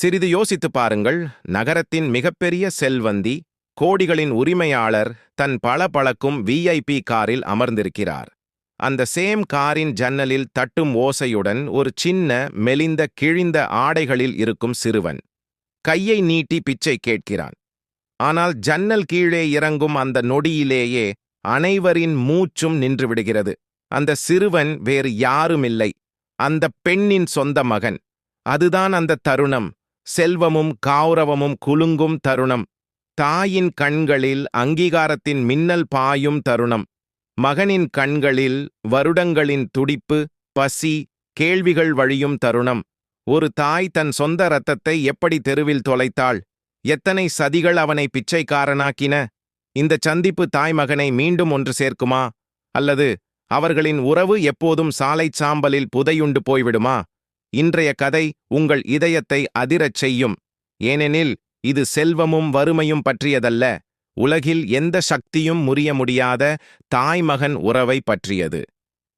சிறிது யோசித்துப் பாருங்கள். நகரத்தின் மிகப்பெரிய செல்வந்தி கோடிகளின் உரிமையாளர் தன் பளபளக்கும் விஐபி காரில் அமர்ந்திருக்கிறார். அந்த சேம் காரின் ஜன்னலில் தட்டும் ஓசையுடன் ஒரு சின்ன மெலிந்த கிழிந்த ஆடைகளில் இருக்கும் சிறுவன் கையை நீட்டி பிச்சை கேட்கிறான். ஆனால் ஜன்னல் கீழே இறங்கும் அந்த நொடியிலேயே அனைவரின் மூச்சும் நின்றுவிடுகிறது. அந்த சிறுவன் வேறு யாருமில்லை. அந்த பெண்ணின் சொந்த மகன். அதுதான் அந்த தருணம். செல்வமும் கௌரவமும் குலுங்கும் தருணம். தாயின் கண்களில் அங்கீகாரத்தின் மின்னல் பாயும் தருணம். மகனின் கண்களில் வருடங்களின் துடிப்பு பசி கேள்விகள் வழியும் தருணம். ஒரு தாய் தன் சொந்த ரத்தத்தை எப்படி தெருவில் தொலைத்தாள்? எத்தனை சதிகள் அவனை பிச்சைக்காரனாக்கின? இந்த சந்திப்பு தாய் மகனை மீண்டும் ஒன்று சேர்க்குமா? அல்லது அவர்களின் உறவு எப்போதும் சாலைச் சாம்பலில் புதையுண்டு போய்விடுமா? இன்றைய கதை உங்கள் இதயத்தை அதிரச் செய்யும். ஏனெனில் இது செல்வமும் வறுமையும் பற்றியதல்ல. உலகில் எந்த சக்தியும் முறிய முடியாத தாய்மகன் உறவை பற்றியது.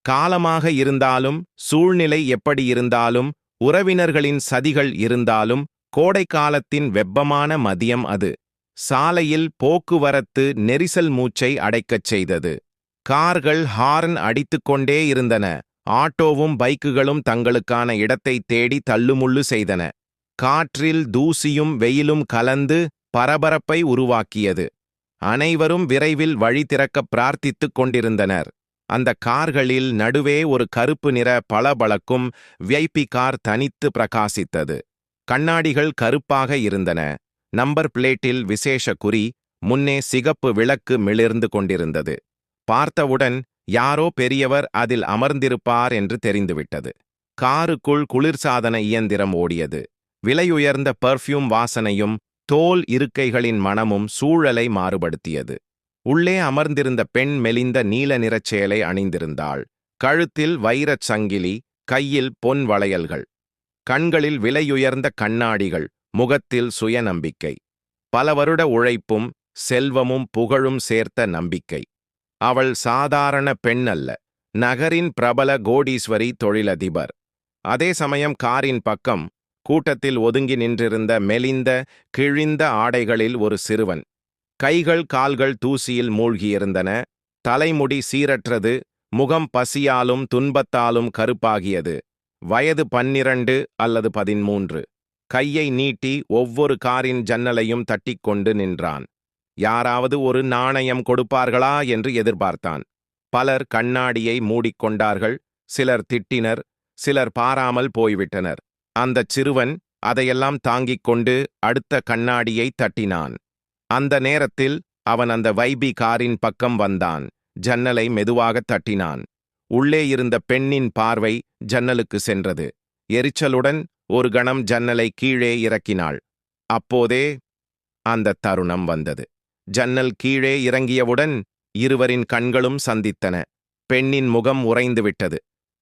காலமாக இருந்தாலும் சூழ்நிலை எப்படி இருந்தாலும் உறவினர்களின் சதிகள் இருந்தாலும் கோடைக்காலத்தின் வெப்பமான மதியம் அது. சாலையில் போக்குவரத்து நெரிசல் மூச்சை அடைக்கச் செய்தது. கார்கள் ஹார்ன் அடித்துக்கொண்டே இருந்தன. ஆட்டோவும் பைக்குகளும் தங்களுக்கான இடத்தை தேடி தள்ளுமுள்ளு செய்தன. காற்றில் தூசியும் வெயிலும் கலந்து பரபரப்பை உருவாக்கியது. அனைவரும் விரைவில் வழி திறக்க பிரார்த்தித்துக் கொண்டிருந்தனர். அந்த கார்களில் நடுவே ஒரு கருப்பு நிற பளபளக்கும் விஐபி கார் தனித்து பிரகாசித்தது. கண்ணாடிகள் கருப்பாக இருந்தன. நம்பர் பிளேட்டில் விசேஷ குறி முன்னே சிகப்பு விளக்கு மிளிர்ந்து கொண்டிருந்தது. பார்த்தவுடன் யாரோ பெரியவர் அதில் அமர்ந்திருப்பார் என்று தெரிந்துவிட்டது. காருக்குள் குளிர்சாதன இயந்திரம் ஓடியது. விலையுயர்ந்த பெர்ஃப்யூம் வாசனையும் தோல் இருக்கைகளின் மனமும் சூழலை மாறுபடுத்தியது. உள்ளே அமர்ந்திருந்த பெண் மெலிந்த நீல நிறச் சேலை அணிந்திருந்தாள். கழுத்தில் வைரச் சங்கிலி கையில் பொன் வளையல்கள். கண்களில் விலையுயர்ந்த கண்ணாடிகள் முகத்தில் சுயநம்பிக்கை. பல வருட உழைப்பும் செல்வமும் புகழும் சேர்த்த நம்பிக்கை. அவள் சாதாரண பெண் அல்ல. நகரின் பிரபல கோடீஸ்வரி தொழிலதிபர். அதே சமயம் காரின் பக்கம் கூட்டத்தில் ஒதுங்கி நின்றிருந்த மெலிந்த கிழிந்த ஆடைகளில் ஒரு சிறுவன். கைகள் கால்கள் தூசியில் மூழ்கியிருந்தன. தலைமுடி சீரற்றது. முகம் பசியாலும் துன்பத்தாலும் கருப்பாகியது. வயது பன்னிரண்டு அல்லது பதிமூன்று. கையை நீட்டி ஒவ்வொரு காரின் ஜன்னலையும் தட்டிக்கொண்டு நின்றான். யாராவது ஒரு நாணயம் கொடுப்பார்களா என்று எதிர்பார்த்தான். பலர் கண்ணாடியை மூடிக்கொண்டார்கள் சிலர் திட்டினர் சிலர் பாராமல் போய்விட்டனர். அந்தச் சிறுவன் அதையெல்லாம் தாங்கிக் கொண்டு அடுத்த கண்ணாடியை தட்டினான். அந்த நேரத்தில் அவன் அந்த வைபி காரின் பக்கம் வந்தான் ஜன்னலை மெதுவாகத் தட்டினான். உள்ளே இருந்த பெண்ணின் பார்வை ஜன்னலுக்கு சென்றது. எரிச்சலுடன் ஒரு கணம் ஜன்னலை கீழே இறக்கினாள். அப்போதே அந்த தருணம் வந்தது. ஜன்னல் கீழே இறங்கியவுடன் இருவரின் கண்களும் சந்தித்தன. பெண்ணின் முகம் உறைந்துவிட்டது.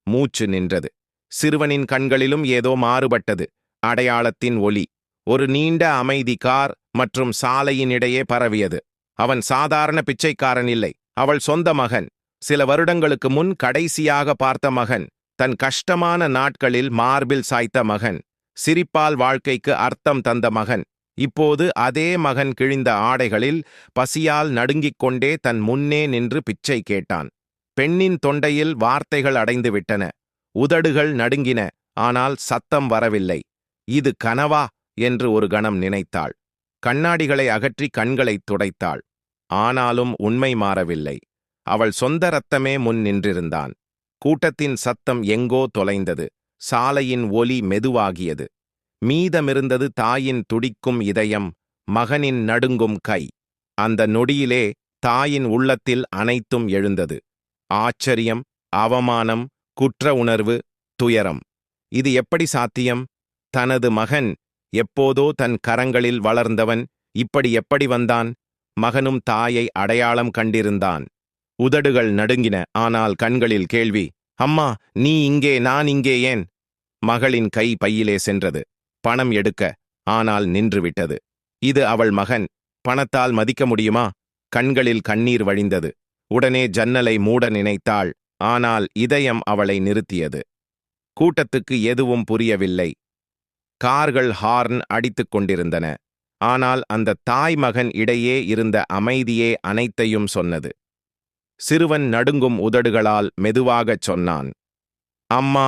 மூச்சு நின்றது. சிறுவனின் கண்களிலும் ஏதோ மாறுபட்டது. அடையாளத்தின் ஒளி ஒரு நீண்ட அமைதி கார் மற்றும் சாலையின் இடையே பரவியது. அவன் சாதாரண பிச்சைக்காரன் இல்லை. அவள் சொந்த மகன். சில வருடங்களுக்கு முன் கடைசியாக பார்த்த மகன். தன் கஷ்டமான நாட்களில் மார்பில் சாய்த்த மகன். சிரிப்பால் வாழ்க்கைக்கு அர்த்தம் தந்த மகன். இப்போது அதே மகன் கிழிந்த ஆடைகளில் பசியால் நடுங்கிக் கொண்டே தன் முன்னே நின்று பிச்சை கேட்டான். பெண்ணின் தொண்டையில் வார்த்தைகள் அடைந்துவிட்டன. உதடுகள் நடுங்கின. ஆனால் சத்தம் வரவில்லை. இது கனவா என்று ஒரு கணம் நினைத்தாள். கண்ணாடிகளை அகற்றி கண்களைத் துடைத்தாள். ஆனாலும் உண்மை மாறவில்லை. அவள் சொந்த ரத்தமே முன் நின்றிருந்தான். கூட்டத்தின் சத்தம் எங்கோ தொலைந்தது. சாலையின் ஒலி மெதுவாகியது. மீதமிருந்தது தாயின் துடிக்கும் இதயம் மகனின் நடுங்கும் கை. அந்த நொடியிலே தாயின் உள்ளத்தில் அனைத்தும் எழுந்தது. ஆச்சரியம் அவமானம் குற்ற உணர்வு துயரம். இது எப்படி சாத்தியம்? தனது மகன் எப்போதோ தன் கரங்களில் வளர்ந்தவன் இப்படி எப்படி வந்தான்? மகனும் தாயை அடையாளம் கண்டிருந்தான். உதடுகள் நடுங்கின ஆனால் கண்களில் கேள்வி அம்மா நீ இங்கே நான் இங்கே ஏன்? மகளின் கை பையிலே சென்றது. பணம் எடுக்க ஆனால் நின்றுவிட்டது. இது அவள் மகன். பணத்தால் மதிக்க முடியுமா? கண்களில் கண்ணீர் வழிந்தது. உடனே ஜன்னலை மூட நினைத்தாள். ஆனால் இதயம் அவளை நிறுத்தியது. கூட்டத்துக்கு எதுவும் புரியவில்லை. கார்கள் ஹார்ன் அடித்துக் கொண்டிருந்தன. ஆனால் அந்த தாய் மகன் இடையே இருந்த அமைதியே அனைத்தையும் சொன்னது. சிறுவன் நடுங்கும் உதடுகளால் மெதுவாகச் சொன்னான். அம்மா.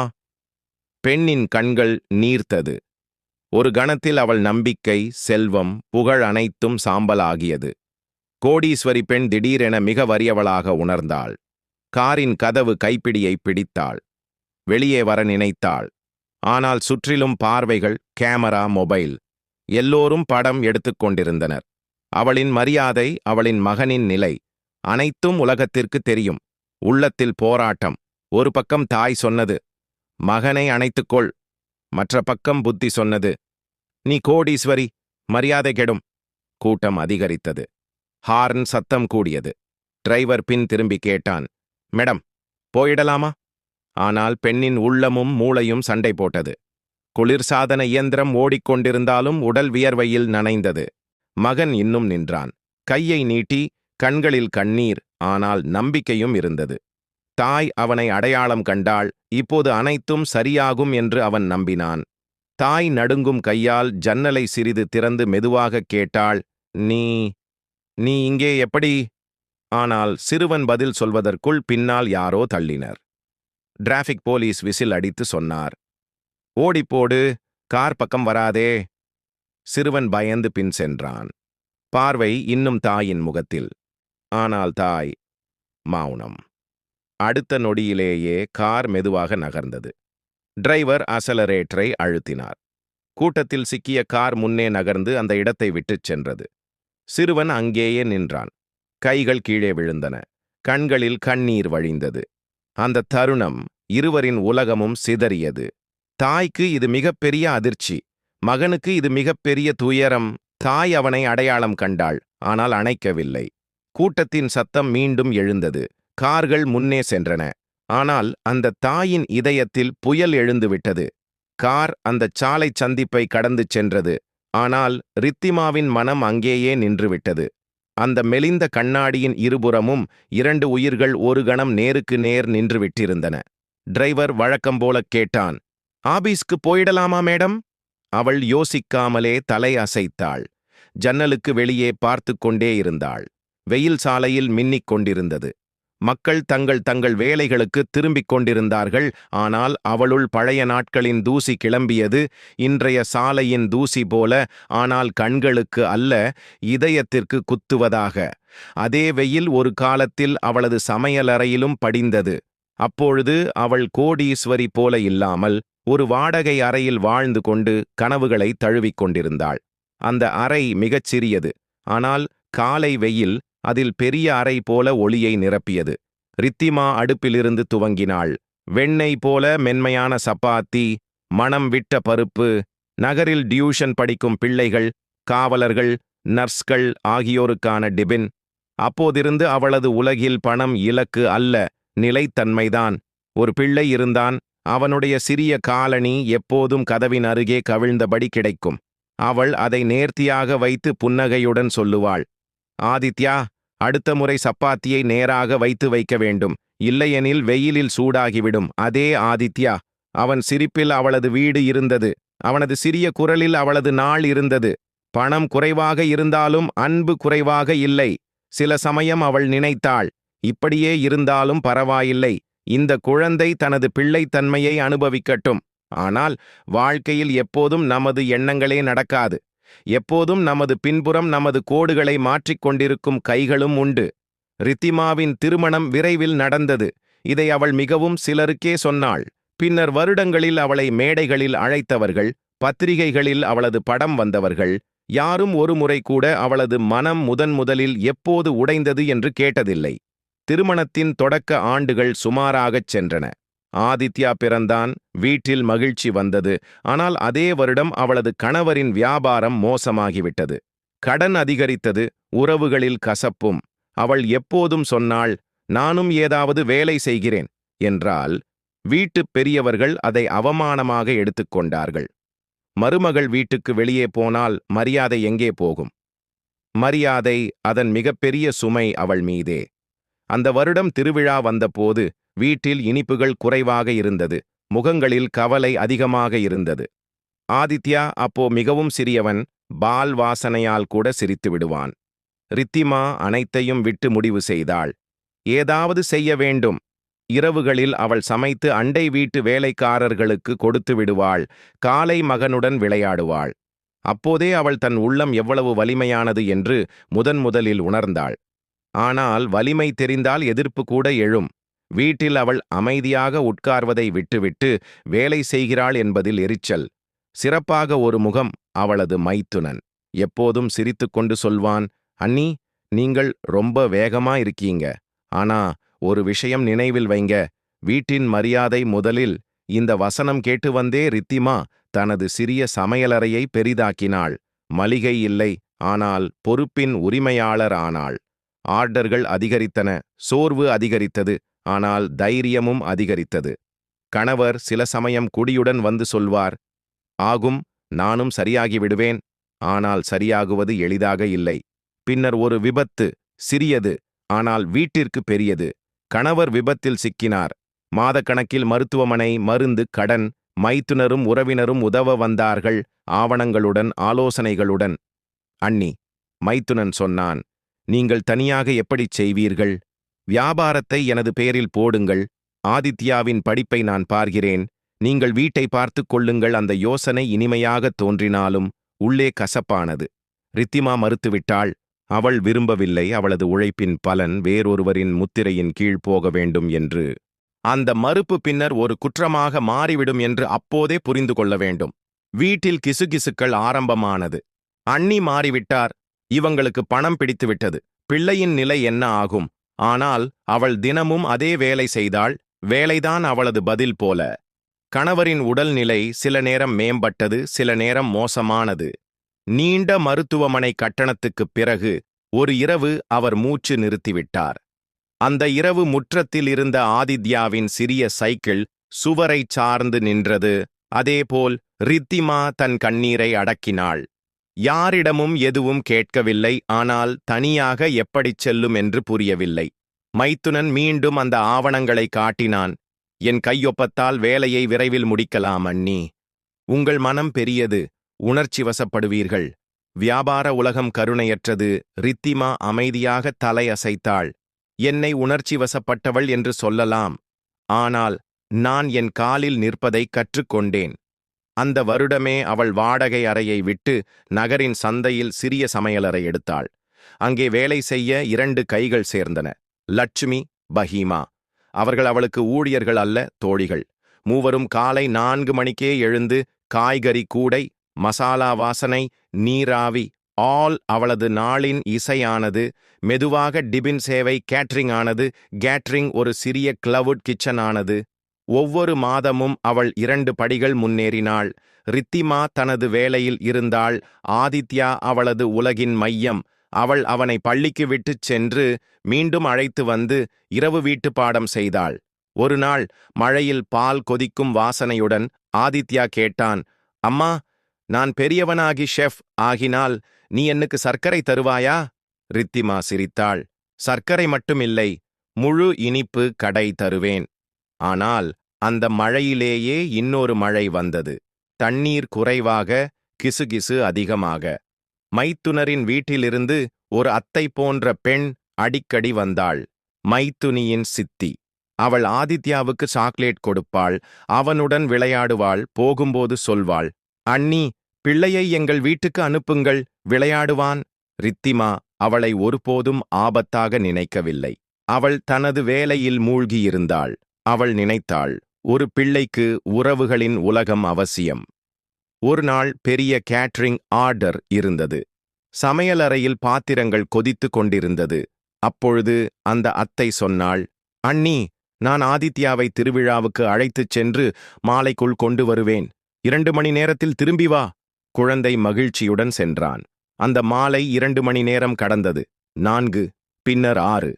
பெண்ணின் கண்கள் நீர்த்தது. ஒரு கணத்தில் அவள் நம்பிக்கை செல்வம் புகழ் அனைத்தும் சாம்பலாகியது. கோடீஸ்வரி பெண் திடீரென மிக வறியவளாக உணர்ந்தாள். காரின் கதவு கைப்பிடியை பிடித்தாள். வெளியே வர நினைத்தாள். ஆனால் சுற்றிலும் பார்வைகள் கேமரா மொபைல் எல்லோரும் படம் எடுத்துக்கொண்டிருந்தனர் அவளின் மரியாதை அவளின் மகனின் நிலை அனைத்தும் உலகத்திற்கு தெரியும். உள்ளத்தில் போராட்டம். ஒரு பக்கம் தாய் சொன்னது மகனை அணைத்துக்கொள் மற்ற பக்கம் புத்தி சொன்னது. நீ கோடீஸ்வரி மரியாதை கெடும். கூட்டம் அதிகரித்தது. ஹார்ன் சத்தம் கூடியது. டிரைவர் பின் திரும்பி கேட்டான். மேடம் போயிடலாமா? ஆனால் பெண்ணின் உள்ளமும் மூளையும் சண்டை போட்டது. குளிர்சாதன இயந்திரம் ஓடிக்கொண்டிருந்தாலும் உடல் வியர்வையில் நனைந்தது. மகன் இன்னும் நின்றான். கையை நீட்டி கண்களில் கண்ணீர் ஆனால் நம்பிக்கையும் இருந்தது. தாய் அவனை அடையாளம் கண்டாள் இப்போது அனைத்தும் சரியாகும் என்று அவன் நம்பினான். தாய் நடுங்கும் கையால் ஜன்னலை சிறிது திறந்து மெதுவாக கேட்டாள் நீ நீ இங்கே எப்படி? ஆனால் சிறுவன் பதில் சொல்வதற்குள் பின்னால் யாரோ தள்ளினர். டிராஃபிக் போலீஸ் விசில் அடித்து சொன்னார் ஓடிப்போடு கார் பக்கம் வராதே. சிறுவன் பயந்து பின் சென்றான். பார்வை இன்னும் தாயின் முகத்தில். ஆனால் தாய் மௌனம். அடுத்த நொடியிலேயே கார் மெதுவாக நகர்ந்தது. டிரைவர் அசலரேட்டரை அழுத்தினார். கூட்டத்தில் சிக்கிய கார் முன்னே நகர்ந்து அந்த இடத்தை விட்டுச் சென்றது. சிறுவன் அங்கேயே நின்றான். கைகள் கீழே விழுந்தன. கண்களில் கண்ணீர் வழிந்தது. அந்த தருணம் இருவரின் உலகமும் சிதறியது. தாய்க்கு இது மிகப்பெரிய அதிர்ச்சி. மகனுக்கு இது மிகப்பெரிய துயரம். தாய் அவனை அடையாளம் கண்டாள். ஆனால் அணைக்கவில்லை. கூட்டத்தின் சத்தம் மீண்டும் எழுந்தது. கார்கள் முன்னே சென்றன. ஆனால் அந்த தாயின் இதயத்தில் புயல் எழுந்துவிட்டது. கார் அந்த சாலை சந்திப்பை கடந்து சென்றது. ஆனால் ரித்திமாவின் மனம் அங்கேயே நின்றுவிட்டது. அந்த மெலிந்த கண்ணாடியின் இருபுறமும் இரண்டு உயிர்கள் ஒரு கணம் நேருக்கு நேர் நின்று விட்டிருந்தன டிரைவர் வழக்கம் போலக் கேட்டான் ஆபீஸ்க்கு போயிடலாமா மேடம்? அவள் யோசிக்காமலே தலை அசைத்தாள். ஜன்னலுக்கு வெளியே பார்த்து கொண்டே இருந்தாள். வெயில் சாலையில் மின்னிக் கொண்டிருந்தது. மக்கள் தங்கள் தங்கள் வேலைகளுக்கு திரும்பிக் கொண்டிருந்தார்கள். ஆனால் அவளுள் பழைய நாட்களின் தூசி கிளம்பியது. இன்றைய சாலையின் தூசி போல ஆனால் கண்களுக்கு அல்ல இதயத்திற்கு குத்துவதாக. அதே வெயில் ஒரு காலத்தில் அவளது சமையலறையிலும் படிந்தது. அப்பொழுது அவள் கோடீஸ்வரி போல இல்லாமல் ஒரு வாடகை அறையில் வாழ்ந்து கொண்டு கனவுகளை தழுவிக் கொண்டிருந்தாள். அந்த அறை மிகச் சிறியது. ஆனால் காலை வெயில் அதில் பெரிய அறை போல ஒளியை நிரப்பியது. ரித்திமா அடுப்பிலிருந்து துவங்கினாள். வெண்ணெய் போல மென்மையான சப்பாத்தி மணம் விட்ட பருப்பு நகரில் டியூஷன் படிக்கும் பிள்ளைகள் காவலர்கள் நர்ஸ்கள் ஆகியோருக்கான டிபின். அப்போதிருந்து அவளது உலகில் பணம் இலக்கு அல்ல நிலைத்தன்மைதான். ஒரு பிள்ளை இருந்தான் அவனுடைய சிறிய காலணி எப்போதும் கதவின் அருகே கவிழ்ந்தபடி கிடைக்கும். அவள் அதை நேர்த்தியாக வைத்து புன்னகையுடன் சொல்லுவாள். ஆதித்யா அடுத்த முறை சப்பாத்தியை நேராக வைத்து வைக்க வேண்டும். இல்லையெனில் வெயிலில் சூடாகிவிடும். அதே ஆதித்யா. அவன் சிரிப்பில் அவளது வீடு இருந்தது. அவனது சிறிய குரலில் அவளது நாள் இருந்தது. பணம் குறைவாக இருந்தாலும் அன்பு குறைவாக இல்லை. சில சமயம் அவள் நினைத்தாள் இப்படியே இருந்தாலும் பரவாயில்லை. இந்த குழந்தை தனது பிள்ளைத்தன்மையை அனுபவிக்கட்டும். ஆனால் வாழ்க்கையில் எப்போதும் நமது எண்ணங்களே நடக்காது. எப்போதும் நமது பின்புறம் நமது கோடுகளை மாற்றிக் கொண்டிருக்கும் கைகளும் உண்டு. ரித்திமாவின் திருமணம் விரைவில் நடந்தது. இதை அவள் மிகவும் சிலருக்கே சொன்னாள். பின்னர் வருடங்களில் அவளை மேடைகளில் அழைத்தவர்கள் பத்திரிகைகளில் அவளது படம் வந்தவர்கள் யாரும் ஒரு முறை கூட அவளது மனம் முதன் முதலில் எப்போது உடைந்தது என்று கேட்டதில்லை. திருமணத்தின் தொடக்க ஆண்டுகள் சுமாராகச் சென்றன. ஆதித்யா பிறந்தான் வீட்டில் மகிழ்ச்சி வந்தது. ஆனால் அதே வருடம் அவளது கணவரின் வியாபாரம் மோசமாகிவிட்டது. கடன் அதிகரித்தது உறவுகளில் கசப்பும். அவள் எப்போதும் சொன்னாள் நானும் ஏதாவது வேலை செய்கிறேன் என்றால் வீட்டுப் பெரியவர்கள் அதை அவமானமாக எடுத்துக்கொண்டார்கள் மருமகள் வீட்டுக்கு வெளியே போனால் மரியாதை எங்கே போகும்? மரியாதை அதன் மிகப்பெரிய சுமை அவள் மீதே. அந்த வருடம் திருவிழா வந்தபோது வீட்டில் இனிப்புகள் குறைவாக இருந்தது. முகங்களில் கவலை அதிகமாக இருந்தது. ஆதித்யா அப்போ மிகவும் சிறியவன் பால் வாசனையால் கூட சிரித்து விடுவான். ரித்திமா அனைத்தையும் விட்டு முடிவு செய்தாள். ஏதாவது செய்ய வேண்டும். இரவுகளில் அவள் சமைத்து அண்டை வீட்டு வேலைக்காரர்களுக்கு கொடுத்து விடுவாள். காலை மகனுடன் விளையாடுவாள். அப்போதே அவள் தன் உள்ளம் எவ்வளவு வலிமையானது என்று முதன் முதலில் உணர்ந்தாள். ஆனால் வலிமை தெரிந்தால் எதிர்ப்பு கூட எழும். வீட்டில் அவள் அமைதியாக உட்கார்வதை விட்டுவிட்டு வேலை செய்கிறாள் என்பதில் எரிச்சல். சிறப்பாக ஒரு முகம் அவளது மைத்துனன். எப்போதும் சிரித்துக்கொண்டு சொல்வான் அண்ணி நீங்கள் ரொம்ப வேகமா இருக்கீங்க. ஆனா ஒரு விஷயம் நினைவில் வைங்க. வீட்டின் மரியாதை முதலில் இந்த வசனம் கேட்டு வந்தே ரித்திமா தனது சிறிய சமையலறையை பெரிதாக்கினாள். மளிகை இல்லை ஆனால் பொறுப்பின் உரிமையாளர் ஆனாள். ஆர்டர்கள் அதிகரித்தன சோர்வு அதிகரித்தது. ஆனால் தைரியமும் அதிகரித்தது. கணவர் சில சமயம் குடியுடன் வந்து சொல்வார் ஆகும் நானும் சரியாகி விடுவேன் ஆனால் சரியாகுவது எளிதாக இல்லை. பின்னர் ஒரு விபத்து சிறியது ஆனால் வீட்டிற்கு பெரியது. கணவர் விபத்தில் சிக்கினார். மாதக்கணக்கில் மருத்துவமனை மருந்து கடன் மைத்துனரும் உறவினரும் உதவ வந்தார்கள் ஆவணங்களுடன் ஆலோசனைகளுடன். அண்ணி மைத்துனன் சொன்னான் நீங்கள் தனியாக எப்படிச் செய்வீர்கள்? வியாபாரத்தை எனது பெயரில் போடுங்கள். ஆதித்யாவின் படிப்பை நான் பார்க்கிறேன். நீங்கள் வீட்டை பார்த்துக் கொள்ளுங்கள். அந்த யோசனை இனிமையாகத் தோன்றினாலும் உள்ளே கசப்பானது. ரித்திமா மறுத்துவிட்டாள். அவள் விரும்பவில்லை. அவளது உழைப்பின் பலன் வேறொருவரின் முத்திரையின் கீழ் போக வேண்டும் என்று. அந்த மறுப்பு பின்னர் ஒரு குற்றமாக மாறிவிடும் என்று அப்போதே புரிந்து கொள்ள வேண்டும். வீட்டில் கிசுகிசுக்கள் ஆரம்பமானது. அண்ணி மாறிவிட்டார். இவங்களுக்கு பணம் பிடித்துவிட்டது. பிள்ளையின் நிலை என்ன ஆகும்? ஆனால் அவள் தினமும் அதே வேலை செய்தாள் வேலைதான் அவளது பதில் போல. கணவரின் உடல்நிலை சில நேரம் மேம்பட்டது சில நேரம் மோசமானது. நீண்ட மருத்துவமனை கட்டணத்துக்குப் பிறகு ஒரு இரவு அவர் மூச்சு நிறுத்திவிட்டார். அந்த இரவு முற்றத்தில் இருந்த ஆதித்யாவின் சிறிய சைக்கிள் சுவரைச் சார்ந்து நின்றது அதேபோல் ரித்திமா தன் கண்ணீரை அடக்கினாள். யாரிடமும் எதுவும் கேட்கவில்லை ஆனால் தனியாக எப்படிச் செல்லும் என்று புரியவில்லை. மைத்துனன் மீண்டும் அந்த ஆவணங்களை காட்டினான் என் கையொப்பத்தால் வேலையை விரைவில் முடிக்கலாம் அண்ணி. உங்கள் மனம் பெரியது உணர்ச்சி வசப்படுவீர்கள். வியாபார உலகம் கருணையற்றது ரித்திமா அமைதியாக தலையசைத்தாள். என்னை உணர்ச்சி வசப்பட்டவள் என்று சொல்லலாம். ஆனால் நான் என் காலில் நிற்பதை கற்றுக்கொண்டேன். அந்த வருடமே அவள் வாடகை அறையை விட்டு நகரின் சந்தையில் சிறிய சமையலறை எடுத்தாள். அங்கே வேலை செய்ய இரண்டு கைகள் சேர்ந்தன. லட்சுமி பஹீமா அவர்கள் அவளுக்கு ஊழியர்கள் அல்ல தோழிகள். மூவரும் காலை நான்கு மணிக்கே எழுந்து காய்கறி கூடை மசாலா வாசனை நீராவி ஆல் அவளது நாளின் இசையானது மெதுவாக டிபின் சேவை கேட்ரிங் ஆனது கேட்ரிங் ஒரு சிறிய கிளவுட் கிச்சன் ஆனது ஒவ்வொரு மாதமும் அவள் இரண்டு படிகள் முன்னேறினாள். ரித்திமா தனது வேலையில் இருந்தாள். ஆதித்யா அவளது உலகின் மையம். அவள் அவனை பள்ளிக்கு விட்டுச் சென்று மீண்டும் அழைத்து வந்து இரவு வீட்டு பாடம் செய்தாள். ஒரு நாள் மழையில் பால் கொதிக்கும் வாசனையுடன் ஆதித்யா கேட்டான் அம்மா நான் பெரியவனாகி ஷெஃப் ஆகினால் நீ எனக்கு சர்க்கரை தருவாயா? ரித்திமா சிரித்தாள் சர்க்கரை மட்டுமில்லை முழு இனிப்பு கடை தருவேன். ஆனால் அந்த மழையிலேயே இன்னொரு மழை வந்தது. தண்ணீர் குறைவாக கிசுகிசு அதிகமாக. மைத்துனரின் வீட்டிலிருந்து ஒரு அத்தை போன்ற பெண் அடிக்கடி வந்தாள். மைத்துனியின் சித்தி. அவள் ஆதித்யாவுக்கு சாக்லேட் கொடுப்பாள் அவனுடன் விளையாடுவாள் போகும்போது சொல்வாள் அண்ணி பிள்ளையை எங்கள் வீட்டுக்கு அனுப்புங்கள் விளையாடுவான். ரித்திமா அவளை ஒருபோதும் ஆபத்தாக நினைக்கவில்லை. அவள் தனது வேலையில் மூழ்கியிருந்தாள். அவள் நினைத்தாள் ஒரு பிள்ளைக்கு உறவுகளின் உலகம் அவசியம். ஒரு நாள் பெரிய கேட்ரிங் ஆர்டர் இருந்தது. சமையலறையில் பாத்திரங்கள் கொதித்து கொண்டிருந்தது. அப்பொழுது அந்த அத்தை சொன்னாள் அண்ணி நான் ஆதித்யாவை திருவிழாவுக்கு அழைத்துச் சென்று மாலைக்குள் கொண்டு வருவேன். இரண்டு மணி நேரத்தில் திரும்பி வா. குழந்தை மகிழ்ச்சியுடன் சென்றான். அந்த மாலை இரண்டு மணி நேரம் கடந்தது. நான்கு பின்னர் ஆறு.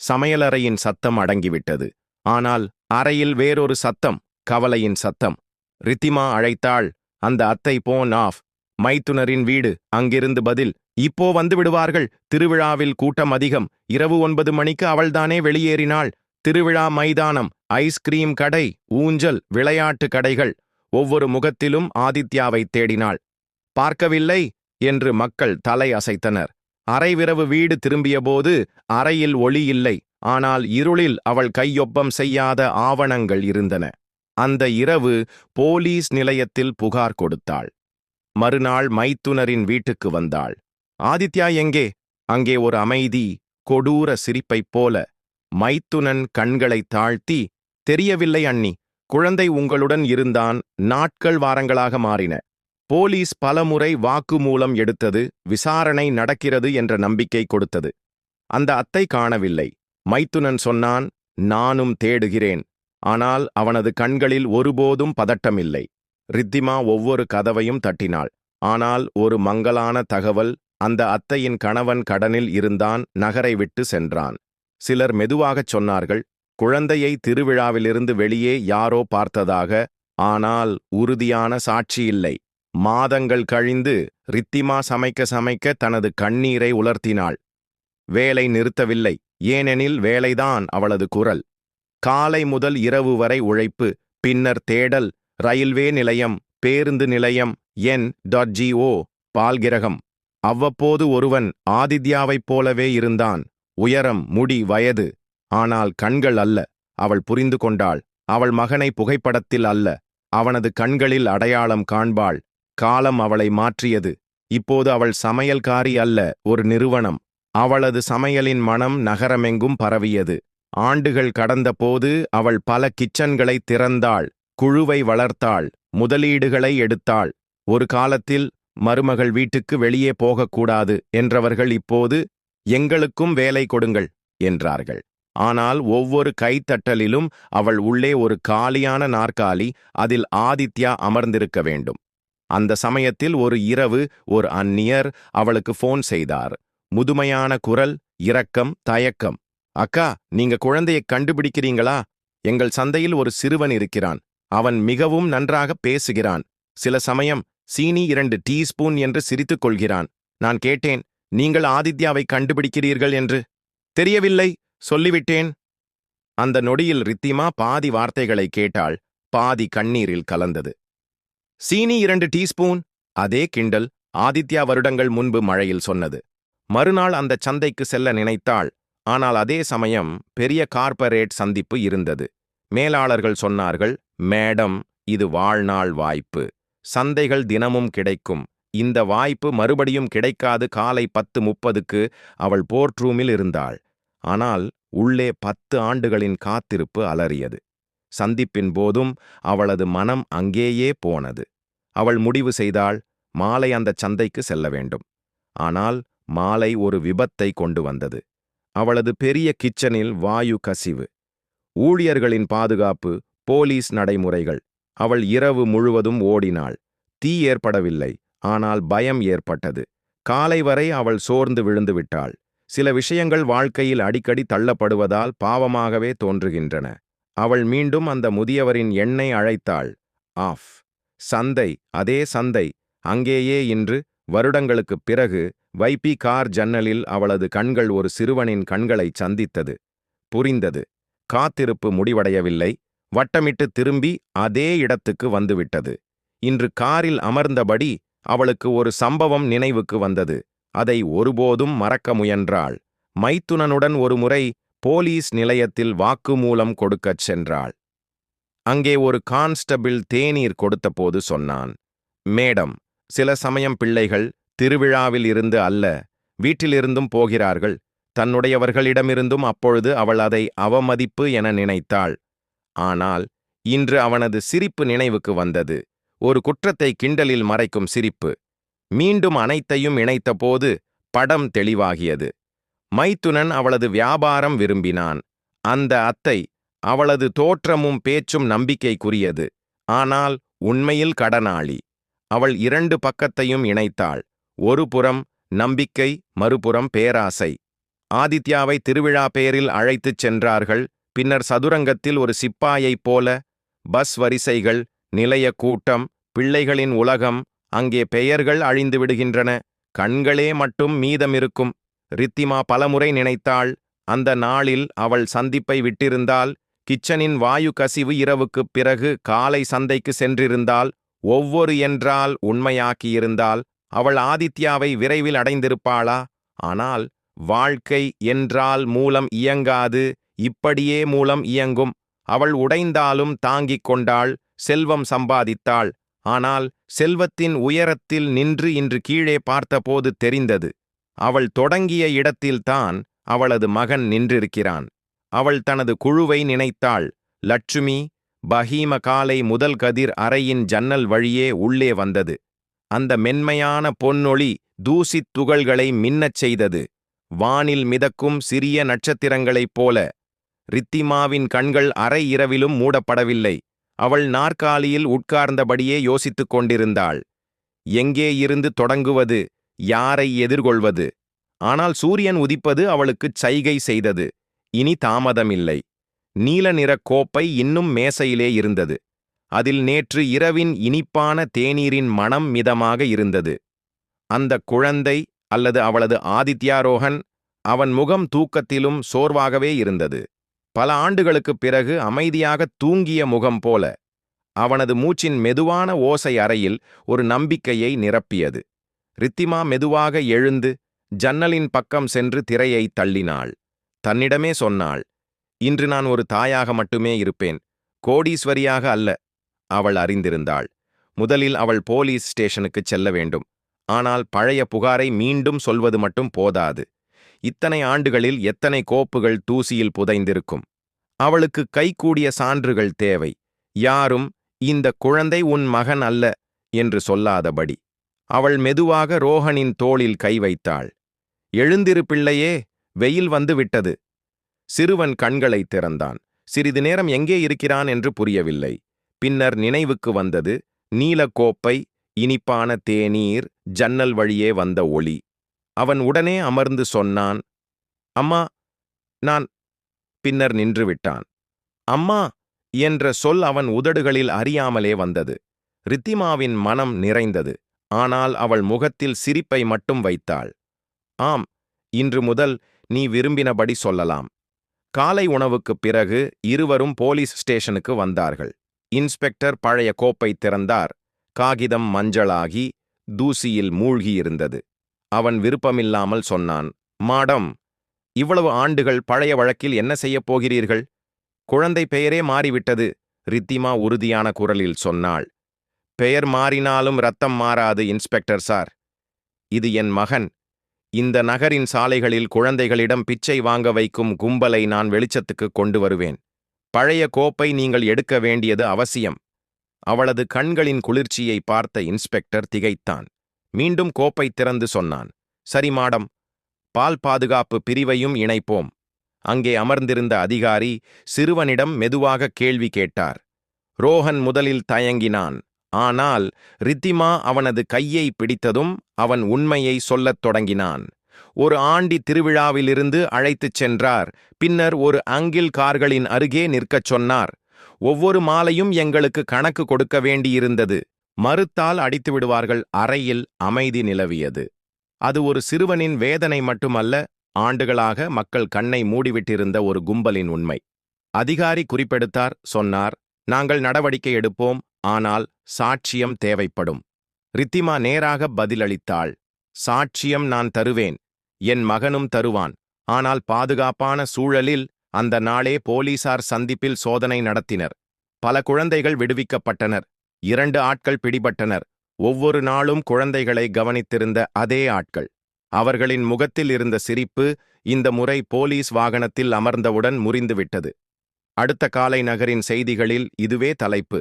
சமையலறையின் சத்தம் அடங்கிவிட்டது. ஆனால் அறையில் வேறொரு சத்தம் கவலையின் சத்தம். ரித்திமா அழைத்தாள் அந்த அத்தை போன் ஆஃப் மைத்துனரின் வீடு அங்கிருந்து பதில். இப்போ வந்து விடுவார்கள். திருவிழாவில் கூட்டம் அதிகம். இரவு ஒன்பது மணிக்கு அவள்தானே வெளியேறினாள். திருவிழா மைதானம் ஐஸ்கிரீம் கடை ஊஞ்சல் விளையாட்டு கடைகள். ஒவ்வொரு முகத்திலும் ஆதித்யாவை தேடினாள். பார்க்கவில்லை என்று மக்கள் தலை அசைத்தனர். அரைவிரவு வீடு திரும்பியபோது அறையில் ஒளி இல்லை. ஆனால் இருளில் அவள் கையொப்பம் செய்யாத ஆவணங்கள் இருந்தன. அந்த இரவு போலீஸ் நிலையத்தில் புகார் கொடுத்தாள். மறுநாள் மைத்துனரின் வீட்டுக்கு வந்தாள். ஆதித்யா எங்கே? அங்கே ஒரு அமைதி கொடூர சிரிப்பைப் போல. மைத்துனன் கண்களைத் தாழ்த்தி தெரியவில்லை அண்ணி குழந்தை உங்களுடன் இருந்தான் நாட்கள் வாரங்களாக மாறின. போலீஸ் பலமுறை வாக்குமூலம் எடுத்தது விசாரணை நடக்கிறது என்ற நம்பிக்கை கொடுத்தது. அந்த அத்தை காணவில்லை. மைத்துனன் சொன்னான் நானும் தேடுகிறேன். ஆனால் அவனது கண்களில் ஒருபோதும் பதட்டமில்லை. ரித்திமா ஒவ்வொரு கதவையும் தட்டினாள். ஆனால் ஒரு மங்கலான தகவல் அந்த அத்தையின் கணவன் கடனில் இருந்தான் நகரை விட்டு சென்றான். சிலர் மெதுவாகச் சொன்னார்கள் குழந்தையை திருவிழாவிலிருந்து வெளியே யாரோ பார்த்ததாக ஆனால் உறுதியான சாட்சி இல்லை. மாதங்கள் கழிந்து ரித்திமா சமைக்க சமைக்க தனது கண்ணீரை உலர்த்தினாள். வேலை நிறுத்தவில்லை. ஏனெனில் வேலைதான் அவளது குரல். காலை முதல் இரவு வரை உழைப்பு பின்னர் தேடல் ரயில்வே நிலையம் பேருந்து நிலையம் என். Dot GO பால்கிரகம். அவ்வப்போது ஒருவன் ஆதித்யாவைப் போலவே இருந்தான். உயரம் முடி வயது. ஆனால் கண்கள் அல்ல. அவள் புரிந்து கொண்டாள். அவள் மகனை புகைப்படத்தில் அல்ல. அவனது கண்களில் அடையாளம் காண்பாள். காலம் அவளை மாற்றியது. இப்போது அவள் சமையல்காரி அல்ல ஒரு நிறுவனம். அவளது சமையலின் மனம் நகரமெங்கும் பரவியது. ஆண்டுகள் கடந்தபோது அவள் பல கிச்சன்களை திறந்தாள் குழுவை வளர்த்தாள் முதலீடுகளை எடுத்தாள். ஒரு காலத்தில் மருமகள் வீட்டுக்கு வெளியே போகக்கூடாது என்றவர்கள் இப்போது எங்களுக்கும் வேலை கொடுங்கள் என்றார்கள். ஆனால் ஒவ்வொரு கைத்தட்டலிலும் அவள் உள்ளே ஒரு காலியான நாற்காலி அதில் ஆதித்யா அமர்ந்திருக்க வேண்டும். அந்த சமயத்தில் ஒரு இரவு ஒரு அந்நியர் அவளுக்கு ஃபோன் செய்தார். முதுமையான குரல் இரக்கம் தயக்கம். அக்கா நீங்க குழந்தையை கண்டுபிடிக்கிறீங்களா? எங்கள் சந்தையில் ஒரு சிறுவன் இருக்கிறான். அவன் மிகவும் நன்றாக பேசுகிறான். சில சமயம் சீனி இரண்டு டீஸ்பூன் என்று சிரித்துக் கொள்கிறான். நான் கேட்டேன் நீங்கள் ஆதித்யாவை கண்டுபிடிக்கிறீர்கள் என்று? தெரியவில்லை. சொல்லிவிட்டேன். அந்த நொடியில் ரித்திமா பாதி வார்த்தைகளை கேட்டாள். பாதி கண்ணீரில் கலந்தது. சீனி இரண்டு டீஸ்பூன் அதே கிண்டல் ஆதித்யா வருடங்கள் முன்பு மழையில் சொன்னது. மறுநாள் அந்த சந்தைக்கு செல்ல நினைத்தாள் ஆனால் அதே சமயம் பெரிய கார்ப்பரேட் சந்திப்பு இருந்தது. மேலாளர்கள் சொன்னார்கள் மேடம் இது வாழ்நாள் வாய்ப்பு. சந்தைகள் தினமும் கிடைக்கும். இந்த வாய்ப்பு மறுபடியும் கிடைக்காது. காலை பத்து முப்பதுக்கு அவள் போர்ட்ரூமில் இருந்தாள். ஆனால் உள்ளே பத்து ஆண்டுகளின் காத்திருப்பு அலறியது. சந்திப்பின் போதும் அவளது மனம் அங்கேயே போனது. அவள் முடிவு செய்தாள் மாலை அந்தச் சந்தைக்கு செல்ல வேண்டும். ஆனால் மாலை ஒரு விபத்தை கொண்டு வந்தது. அவளது பெரிய கிச்சனில் வாயு கசிவு. ஊழியர்களின் பாதுகாப்பு போலீஸ் நடைமுறைகள். அவள் இரவு முழுவதும் ஓடினாள். தீ ஏற்படவில்லை ஆனால் பயம் ஏற்பட்டது. காலை வரை அவள் சோர்ந்து விழுந்து விட்டாள். சில விஷயங்கள் வாழ்க்கையில் அடிக்கடி தள்ளப்படுவதால் பாவமாகவே தோன்றுகின்றன. அவள் மீண்டும் அந்த முதியவரின் எண்ணை அழைத்தாள். ஆஃப். சந்தை அதே சந்தை. அங்கேயே இன்று வருடங்களுக்குப் பிறகு வைபி கார் ஜன்னலில் அவளது கண்கள் ஒரு சிறுவனின் கண்களை சந்தித்தது. புரிந்தது. காத்திருப்பு முடிவடையவில்லை. வட்டமிட்டு திரும்பி அதே இடத்துக்கு வந்துவிட்டது. இன்று காரில் அமர்ந்தபடி அவளுக்கு ஒரு சம்பவம் நினைவுக்கு வந்தது. அதை ஒருபோதும் மறக்க முயன்றாள். மைத்துனனுடன் ஒருமுறை போலீஸ் நிலையத்தில் வாக்குமூலம் கொடுக்கச் சென்றாள். அங்கே ஒரு கான்ஸ்டபிள் தேநீர் கொடுத்தபோது சொன்னான் மேடம் சில சமயம் பிள்ளைகள் திருவிழாவில் இருந்து அல்ல வீட்டிலிருந்தும் போகிறார்கள். தன்னுடையவர்களிடமிருந்தும் அப்பொழுது அவள் அதை அவமதிப்பு என நினைத்தாள். ஆனால் இன்று அவனது சிரிப்பு நினைவுக்கு வந்தது. ஒரு குற்றத்தை கிண்டலில் மறைக்கும் சிரிப்பு. மீண்டும் அனைத்தையும் இணைத்தபோது படம் தெளிவாகியது. மைத்துனன் அவளது வியாபாரம் விரும்பினான். அந்த அத்தை அவளது தோற்றமும் பேச்சும் நம்பிக்கைக்குரியது. ஆனால் உண்மையில் கடனாளி. அவள் இரண்டு பக்கத்தையும் இணைத்தாள். ஒரு புறம் நம்பிக்கை மறுபுறம் பேராசை. ஆதித்யாவை திருவிழா பேரில் அழைத்துச் சென்றார்கள். பின்னர் சதுரங்கத்தில் ஒரு சிப்பாயைப் போல பஸ் வரிசைகள் நிலைய கூட்டம் பிள்ளைகளின் உலகம் அங்கே பெயர்கள் அழிந்து விடுகின்றன. கண்களே மட்டும் மீதமிருக்கும். ரித்திமா பலமுறை நினைத்தாள். அந்த நாளில் அவள் சந்திப்பை விட்டிருந்தால் கிச்சனின் வாயு கசிவு இரவுக்குப் பிறகு காலை சந்தைக்கு சென்றிருந்தால் ஒவ்வொரு என்றால் உண்மையாக்கியிருந்தால் அவள் ஆதித்யாவை விரைவில் அடைந்திருப்பாளா? ஆனால் வாழ்க்கை என்றால் மூலம் இயங்காது இப்படியே மூலம் இயங்கும். அவள் உடைந்தாலும் தாங்கிக் கொண்டாள் செல்வம் சம்பாதித்தாள். ஆனால் செல்வத்தின் உயரத்தில் நின்று இன்று கீழே பார்த்தபோது தெரிந்தது. அவள் தொடங்கிய இடத்தில்தான் அவளது மகன் நின்றிருக்கிறான். அவள் தனது குழுவை நினைத்தாள் லட்சுமி பஹீம காலை முதல் கதிர் அறையின் ஜன்னல் வழியே உள்ளே வந்தது. அந்த மென்மையான பொன்னொளி தூசித் துகள்களை மின்னச் செய்தது. வானில் மிதக்கும் சிறிய நட்சத்திரங்களைப் போல ரித்திமாவின் கண்கள் அரை இரவிலும் மூடப்படவில்லை. அவள் நாற்காலியில் உட்கார்ந்தபடியே யோசித்துக் கொண்டிருந்தாள். எங்கே இருந்து தொடங்குவது? யாரை எதிர்கொள்வது? ஆனால் சூரியன் உதிப்பது அவளுக்குச் சைகை செய்தது. இனி தாமதமில்லை. நீல நிறக் கோப்பை இன்னும் மேசையிலே இருந்தது. அதில் நேற்று இரவின் இனிப்பான தேநீரின் மணம் மிதமாக இருந்தது. அந்த குழந்தை அல்லது அவளது ஆதித்யாரோகன் அவன் முகம் தூக்கத்திலும் சோர்வாகவே இருந்தது. பல ஆண்டுகளுக்குப் பிறகு அமைதியாக தூங்கிய முகம் போல அவனது மூச்சின் மெதுவான ஓசை அறையில் ஒரு நம்பிக்கையை நிரப்பியது. ரித்திமா மெதுவாக எழுந்து ஜன்னலின் பக்கம் சென்று திரையை தள்ளினாள். தன்னிடமே சொன்னாள் இன்று நான் ஒரு தாயாக மட்டுமே இருப்பேன் கோடீஸ்வரியாக அல்ல அவள் அறிந்திருந்தாள். முதலில் அவள் போலீஸ் ஸ்டேஷனுக்குச் செல்ல வேண்டும். ஆனால் பழைய புகாரை மீண்டும் சொல்வது மட்டும் போதாது. இத்தனை ஆண்டுகளில் எத்தனை கோப்புகள் தூசியில் புதைந்திருக்கும். அவளுக்கு கைகூடிய சான்றுகள் தேவை. யாரும் இந்த குழந்தை உன் மகன் அல்ல என்று சொல்லாதபடி. அவள் மெதுவாக ரோஹனின் தோளில் கை வைத்தாள். எழுந்திரு பிள்ளையே வெயில் வந்து விட்டது. சிறுவன் கண்களைத் திறந்தான். சிறிது நேரம் எங்கே இருக்கிறான் என்று புரியவில்லை. பின்னர் நினைவுக்கு வந்தது நீலக்கோப்பை இனிப்பான தேநீர் ஜன்னல் வழியே வந்த ஒளி. அவன் உடனே அமர்ந்து சொன்னான் அம்மா நான் பின்னர் நின்றுவிட்டான் அம்மா என்ற சொல் அவன் உதடுகளில் அறியாமலே வந்தது. ரித்திமாவின் மனம் நிறைந்தது. ஆனால் அவள் முகத்தில் சிரிப்பை மட்டும் வைத்தாள். ஆம் இன்று முதல் நீ விரும்பினபடி சொல்லலாம். காலை உணவுக்குப் பிறகு இருவரும் போலீஸ் ஸ்டேஷனுக்கு வந்தார்கள். இன்ஸ்பெக்டர் பழைய கோப்பை திறந்தார். காகிதம் மஞ்சளாகி தூசியில் மூழ்கியிருந்தது. அவன் விருப்பமில்லாமல் சொன்னான் மாடம் இவ்வளவு ஆண்டுகள் பழைய வழக்கில் என்ன செய்யப் போகிறீர்கள்? குழந்தை பெயரே மாறிவிட்டது ரித்திமா உறுதியான குரலில் சொன்னாள். பெயர் மாறினாலும் ரத்தம் மாறாது இன்ஸ்பெக்டர் சார். இது என் மகன். இந்த நகரின் சாலைகளில் குழந்தைகளிடம் பிச்சை வாங்க வைக்கும் கும்பலை நான் வெளிச்சத்துக்கு கொண்டு வருவேன். பழைய கோப்பை நீங்கள் எடுக்க வேண்டியது அவசியம். அவளது கண்களின் குளிர்ச்சியை பார்த்த இன்ஸ்பெக்டர் திகைத்தான். மீண்டும் கோப்பை திறந்து சொன்னான். சரி மாடம். பால் பாதுகாப்பு பிரிவையும் இணைப்போம். அங்கே அமர்ந்திருந்த அதிகாரி சிறுவனிடம் மெதுவாக கேள்வி கேட்டார். ரோஹன் முதலில் தயங்கினான். ஆனால் ரித்திமா அவனது கையை பிடித்ததும் அவன் உண்மையை சொல்லத் தொடங்கினான். ஒரு ஆண்டி திருவிழாவிலிருந்து அழைத்துச் சென்றார். பின்னர் ஒரு அங்கில் கார்களின் அருகே நிற்கச் சொன்னார். ஒவ்வொரு மாலையும் எங்களுக்கு கணக்கு கொடுக்க வேண்டியிருந்தது. மறுத்தால் அடித்து விடுவார்கள். அறையில் அமைதி நிலவியது. அது ஒரு சிறுவனின் வேதனை மட்டுமல்ல ஆண்டுகளாக மக்கள் கண்ணை மூடிவிட்டிருந்த ஒரு கும்பலின் உண்மை. அதிகாரி குறிப்பெடுத்தார் சொன்னார் நாங்கள் நடவடிக்கை எடுப்போம். ஆனால் சாட்சியம் தேவைப்படும். ரித்திமா நேராக பதிலளித்தாள். சாட்சியம் நான் தருவேன். என் மகனும் தருவான். ஆனால் பாதுகாப்பான சூழலில் அந்த நாளே போலீசார் சந்திப்பில் சோதனை நடத்தினர். பல குழந்தைகள் விடுவிக்கப்பட்டனர். இரண்டு ஆட்கள் பிடிபட்டனர். ஒவ்வொரு நாளும் குழந்தைகளை கவனித்திருந்த அதே ஆட்கள். அவர்களின் முகத்தில் இருந்த சிரிப்பு இந்த முறை போலீஸ் வாகனத்தில் அமர்ந்தவுடன் முறிந்துவிட்டது. அடுத்த காலை நகரின் செய்திகளில் இதுவே தலைப்பு.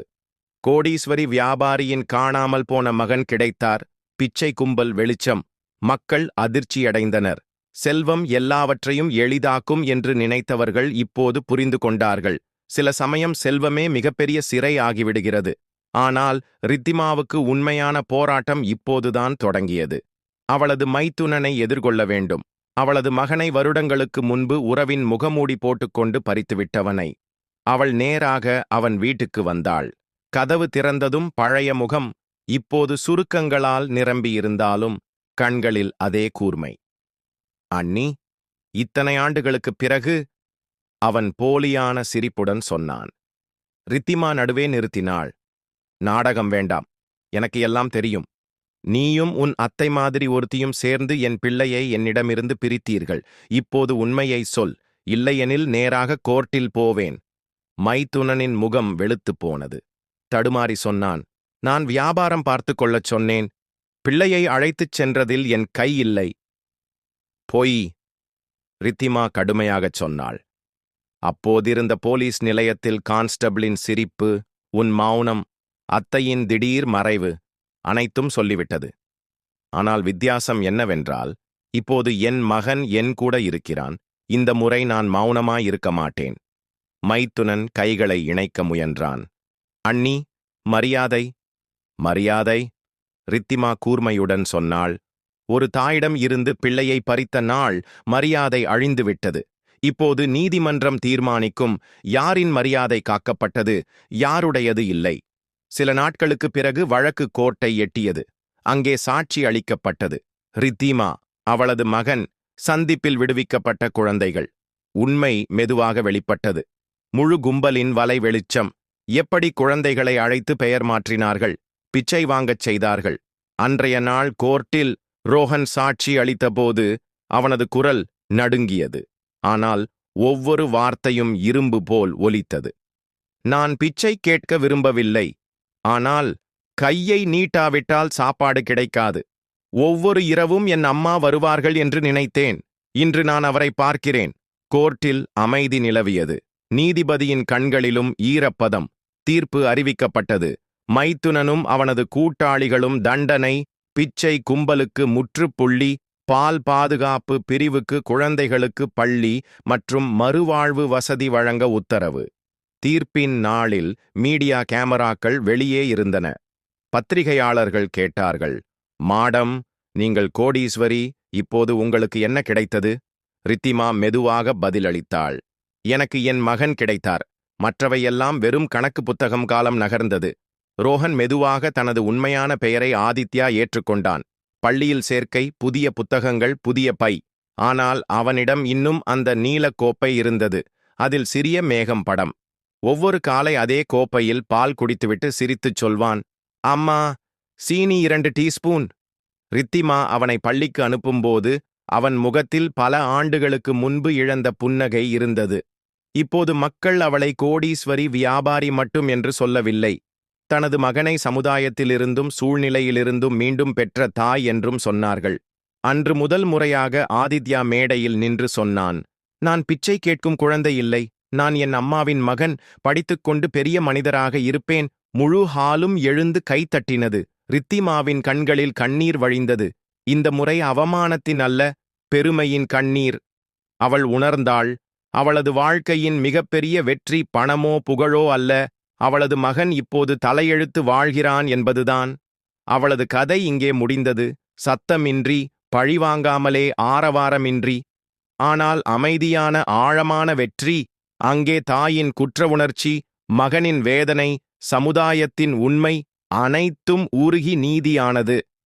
கோடீஸ்வரி வியாபாரியின் காணாமல் போன மகன் கிடைத்தார். பிச்சை கும்பல் வெளிச்சம். மக்கள் அதிர்ச்சியடைந்தனர். செல்வம் எல்லாவற்றையும் எளிதாக்கும் என்று நினைத்தவர்கள் இப்போது புரிந்து கொண்டார்கள். சில சமயம் செல்வமே மிகப்பெரிய சிறை ஆகிவிடுகிறது. ஆனால் ரித்திமாவுக்கு உண்மையான போராட்டம் இப்போதுதான் தொடங்கியது. அவளது மைத்துனனை எதிர்கொள்ள வேண்டும். அவளது மகனை வருடங்களுக்கு முன்பு உறவின் முகமூடி போட்டுக்கொண்டு பறித்துவிட்டவனை. அவள் நேராக அவன் வீட்டுக்கு வந்தாள். கதவு திறந்ததும் பழைய முகம் இப்போது சுருக்கங்களால் நிரம்பியிருந்தாலும் கண்களில் அதே கூர்மை. அண்ணி இத்தனை ஆண்டுகளுக்குப் பிறகு? அவன் போலியான சிரிப்புடன் சொன்னான். ரித்திமா நடுவே நிறுத்தினாள். நாடகம் வேண்டாம். எனக்கு எல்லாம் தெரியும். நீயும் உன் அத்தை மாதிரி ஒருத்தியும் சேர்ந்து என் பிள்ளையை என்னிடமிருந்து பிரித்தீர்கள். இப்போது உண்மையை சொல். இல்லையெனில் நேராக கோர்ட்டில் போவேன். மைத்துனனின் முகம் வெளுத்துப் போனது. தடுமாறி சொன்னான். நான் வியாபாரம் பார்த்து கொள்ளச் சொன்னேன். பிள்ளையை அழைத்துச் சென்றதில் என் கை இல்லை. பொய் ரித்திமா கடுமையாகச் சொன்னாள். அப்போதிருந்த போலீஸ் நிலையத்தில் கான்ஸ்டபிளின் சிரிப்பு உன் மௌனம் அத்தையின் திடீர் மறைவு அனைத்தும் சொல்லிவிட்டது. ஆனால் வித்தியாசம் என்னவென்றால் இப்போது என் மகன் என் கூட இருக்கிறான். இந்த முறை நான் மௌனமாயிருக்க மாட்டேன். மைத்துனன் கைகளை இணைக்க முயன்றான். அண்ணி மரியாதை மரியாதை ரித்திமா கூர்மையுடன் சொன்னாள். ஒரு தாயிடம் இருந்து பிள்ளையை பறித்த நாள் மரியாதை அழிந்துவிட்டது இப்போது நீதிமன்றம் தீர்மானிக்கும் யாரின் மரியாதை காக்கப்பட்டது யாருடையது இல்லை. சில நாட்களுக்குப் பிறகு வழக்கு கோர்ட்டை எட்டியது. அங்கே சாட்சி அளிக்கப்பட்டது. ரித்திமா அவளது மகன் சந்திப்பில் விடுவிக்கப்பட்ட குழந்தைகள். உண்மை மெதுவாக வெளிப்பட்டது. முழு கும்பலின் வலை வெளிச்சம் எப்படி குழந்தைகளை அழைத்து பெயர் மாற்றினார்கள் பிச்சை வாங்கச் செய்தார்கள். அன்றைய நாள் கோர்ட்டில் ரோஹன் சாட்சி அளித்தபோது அவனது குரல் நடுங்கியது. ஆனால் ஒவ்வொரு வார்த்தையும் இரும்பு போல் ஒலித்தது. நான் பிச்சை கேட்க விரும்பவில்லை. ஆனால் கையை நீட்டாவிட்டால் சாப்பாடு கிடைக்காது. ஒவ்வொரு இரவும் என் அம்மா வருவார்கள் என்று நினைத்தேன். இன்று நான் அவரை பார்க்கிறேன். கோர்ட்டில் அமைதி நிலவியது. நீதிபதியின் கண்களிலும் ஈரப்பதம் தீர்ப்பு அறிவிக்கப்பட்டது. மைத்துனனும் அவனது கூட்டாளிகளும் தண்டனை பிச்சை கும்பலுக்கு முற்றுப்புள்ளி பால் பாதுகாப்பு பிரிவுக்கு குழந்தைகளுக்கு பள்ளி மற்றும் மறுவாழ்வு வசதி வழங்க உத்தரவு. தீர்ப்பின் நாளில் மீடியா கேமராக்கள் வெளியே இருந்தன. பத்திரிகையாளர்கள் கேட்டார்கள் மாடம் நீங்கள் கோடீஸ்வரி இப்போது உங்களுக்கு என்ன கிடைத்தது? ரித்திமா மெதுவாக பதிலளித்தாள் எனக்கு என் மகன் கிடைத்தார். மற்றவையெல்லாம் வெறும் கணக்கு புத்தகம் காலம் நகர்ந்தது. ரோஹன் மெதுவாக தனது உண்மையான பெயரை ஆதித்யா ஏற்றுக்கொண்டான். பள்ளியில் சேர்க்கை புதிய புத்தகங்கள் புதிய பை. ஆனால் அவனிடம் இன்னும் அந்த நீலக் கோப்பை இருந்தது. அதில் சிறிய மேகம் படம். ஒவ்வொரு காலை அதே கோப்பையில் பால் குடித்துவிட்டு சிரித்துச் சொல்வான் அம்மா சீனி இரண்டு டீஸ்பூன். ரித்திமா அவனை பள்ளிக்கு அனுப்பும்போது அவன் முகத்தில் பல ஆண்டுகளுக்கு முன்பு இழந்த புன்னகை இருந்தது. இப்போது மக்கள் அவளை கோடீஸ்வரி வியாபாரி மட்டும் என்று சொல்லவில்லை. தனது மகனை சமுதாயத்திலிருந்தும் சூழ்நிலையிலிருந்தும் மீண்டும் பெற்ற தாய் என்றும் சொன்னார்கள். அன்று முதல் முறையாக ஆதித்யா மேடையில் நின்று சொன்னான் நான் பிச்சை கேட்கும் குழந்தை இல்லை. நான் என் அம்மாவின் மகன். படித்துக்கொண்டு பெரிய மனிதராக இருப்பேன். முழு ஹாலும் எழுந்து கைத்தட்டினது ரித்திமாவின் கண்களில் கண்ணீர் வழிந்தது. இந்த முறை அவமானத்தின் அல்ல பெருமையின் கண்ணீர். அவள் உணர்ந்தாள் அவளது வாழ்க்கையின் மிகப்பெரிய வெற்றி பணமோ புகழோ அல்ல. அவளது மகன் இப்போது தலையெழுத்து வாழ்கிறான் என்பதுதான். அவளது கதை இங்கே முடிந்தது. சத்தமின்றி பழிவாங்காமலே ஆரவாரமின்றி. ஆனால் அமைதியான ஆழமான வெற்றி அங்கே தாயின் குற்ற உணர்ச்சி மகனின் வேதனை சமுதாயத்தின் உண்மை அனைத்தும் உருகி நீதியானது.